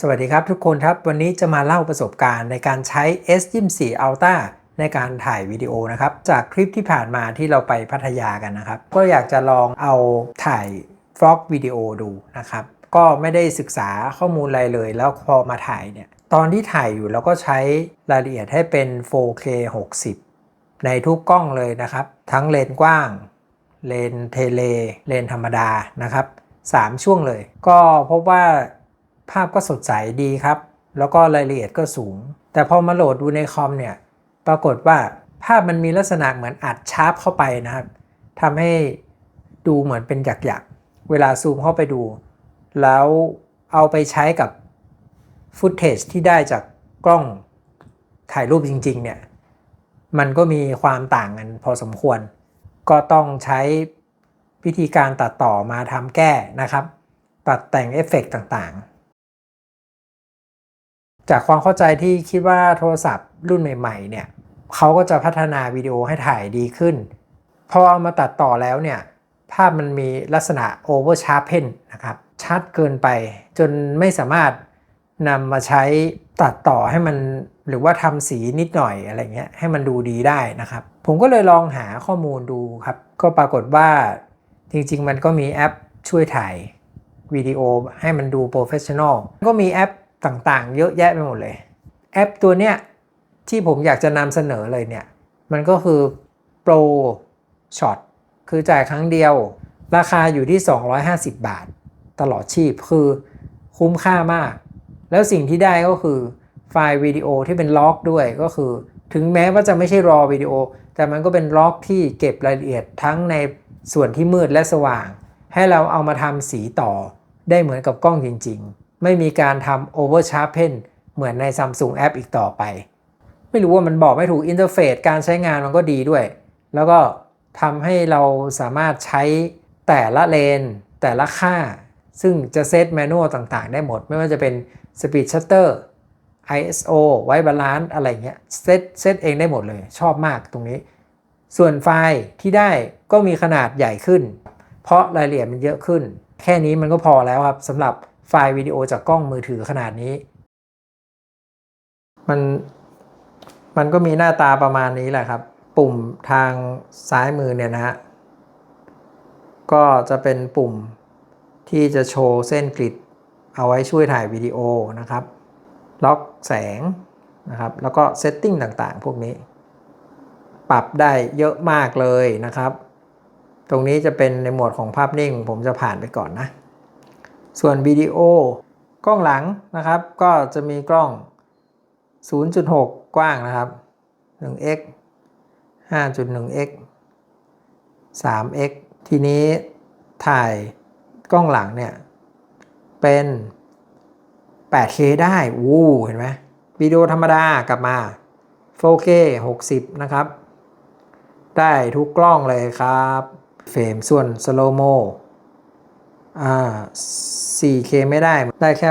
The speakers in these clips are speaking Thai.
สวัสดีครับทุกคนครับ วันนี้จะมาเล่าประสบการณ์ในการใช้ S24 Ultra ในการถ่ายวิดีโอนะครับ จากคลิปที่ผ่านมาที่เราไปพัทยากันนะครับ ก็อยากจะลองเอาถ่ายฟล็อกวิดีโอดูนะครับ ก็ไม่ได้ศึกษาข้อมูลอะไรเลย แล้วพอมาถ่ายเนี่ย ตอนที่ถ่ายอยู่เราก็ใช้รายละเอียดให้เป็น 4K 60 ในทุกกล้องเลยนะครับ ทั้งเลนกว้าง เลนเทเล เลนธรรมดานะครับ 3 ช่วงเลย ก็พบว่า ภาพก็สดใสดีครับ แล้วก็รายละเอียดก็สูง แต่พอมาโหลดดูในคอมเนี่ย ปรากฏว่าภาพมันมีลักษณะเหมือนอัดชาร์ปเข้าไปนะครับทำให้ดูเหมือนเป็นหยักๆ เวลาซูมเข้าไปดู แล้วเอาไปใช้กับฟุตเทจที่ได้จากกล้องถ่ายรูปจริง ๆ เนี่ย มันก็มีความต่างกันพอสมควร ก็ต้องใช้วิธีการตัดต่อมาทำแก้นะครับ ตัดแต่งเอฟเฟกต์ต่างๆ จากความเข้าใจที่คิดว่าโทรศัพท์รุ่นใหม่ ๆ เนี่ยเขาก็จะพัฒนาวิดีโอให้ถ่ายดีขึ้น พอเอามาตัดต่อแล้วเนี่ย ภาพมันมีลักษณะ over sharpen นะครับชัดเกินไปจนไม่สามารถนำมาใช้ตัดต่อให้มันหรือว่าทำสีนิดหน่อยอะไรเงี้ยให้มันดูดีได้นะครับ ผมก็เลยลองหาข้อมูลดูครับ ก็ปรากฏว่าจริง ๆ มันก็มีแอปช่วยถ่ายวิดีโอให้มันดูโปรเฟชชั่นอลก็มีแอป ต่างๆ เยอะแยะไปหมดเลย แอปตัวเนี้ยที่ผมอยากจะนำเสนอเลยเนี่ย มันก็คือ Pro Shot คือจ่ายครั้งเดียว ราคาอยู่ที่ 250 บาท ตลอดชีพคือคุ้มค่ามาก แล้วสิ่งที่ได้ก็คือไฟล์วิดีโอที่เป็นล็อกด้วยก็คือ ถึงแม้ว่าจะไม่ใช่รอวิดีโอ แต่มันก็เป็นล็อกที่เก็บรายละเอียดทั้งในส่วนที่มืดและสว่าง ให้เราเอามาทำสีต่อได้เหมือนกับกล้องจริง ๆ ไม่มีการทำ over sharpen เหมือนใน Samsung App อีกต่อไป ไม่รู้ว่ามันบอกไม่ถูกอินเทอร์เฟซการใช้งานมันก็ดีด้วย แล้วก็ทำให้เราสามารถใช้แต่ละเลน แต่ละค่า ซึ่งจะเซตแมนนวลต่างๆ ได้หมด ไม่ว่าจะเป็น Speed Shutter ISO White Balance อะไรเงี้ยเซตเซตเองได้หมดเลย ชอบมากตรงนี้ ส่วนไฟล์ที่ได้ก็มีขนาดใหญ่ขึ้น เพราะรายละเอียดมันเยอะขึ้น แค่นี้มันก็พอแล้วครับสำหรับ ไฟล์วิดีโอจากกล้องมือถือขนาดนี้ มันมันก็มีหน้าตาประมาณนี้แหละครับ ปุ่มทางซ้ายมือเนี่ยนะฮะ ก็จะเป็นปุ่มที่จะโชว์เส้นกริดเอาไว้ช่วยถ่ายวิดีโอนะครับ ล็อกแสงนะครับ แล้วก็เซตติ้งต่างๆ พวกนี้ ปรับได้เยอะมากเลยนะครับ ตรงนี้จะเป็นในหมวดของภาพนิ่ง ผมจะผ่านไปก่อนนะ ส่วนวิดีโอกล้องหลังนะครับ ก็จะมีกล้อง 0.6 กว้างนะครับ 1x 5.1x 3x ทีนี้ถ่ายกล้องหลังเนี่ย เป็น 8K ได้วู้เห็นไหมวิดีโอธรรมดากลับมา 4K 60 นะครับ ได้ทุกกล้องเลยครับ เฟรมส่วนสโลโม อ่า 4K ไม่ได้ได้แค่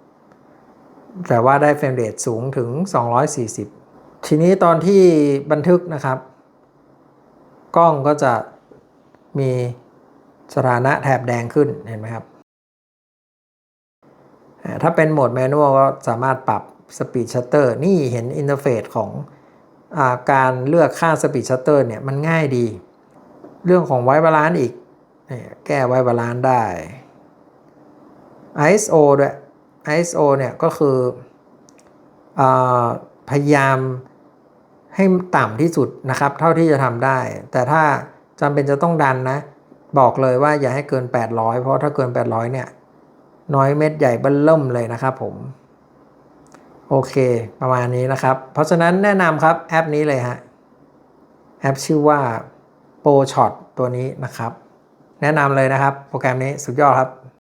1080 แต่ว่าได้เฟรมเรทสูงถึง 240 ทีนี้ตอนที่บันทึกนะครับ กล้องก็จะมีสถานะแถบแดงขึ้นเห็นไหมครับ ถ้าเป็นโหมดแมนนวลก็สามารถปรับ Speed Shutter นี่เห็นอินเทอร์เฟซของอาการเลือกค่า Speed Shutter เนี่ยมันง่ายดี เรื่องของไวบาลานซ์อีก แก้ไวบาลานซ์ได้ ISO ด้วย ISO เนี่ยก็คืออพยายามให้ต่ำที่สุดนะครับ เท่าที่จะทำได้ แต่ถ้าจำเป็นจะต้องดันนะ บอกเลยว่าอย่าให้เกิน 800 เพราะถ้าเกิน 800 เนี่ย น้อยเม็ดใหญ่บิ้ลเริ่มเลยนะครับผม โอเค ประมาณนี้นะครับ เพราะฉะนั้นแนะนำครับแอปนี้เลยฮะ แอปชื่อว่า Pro Shot ตัวนี้นะครับ แนะนำเลยนะครับ โปรแกรมนี้สุดยอดครับ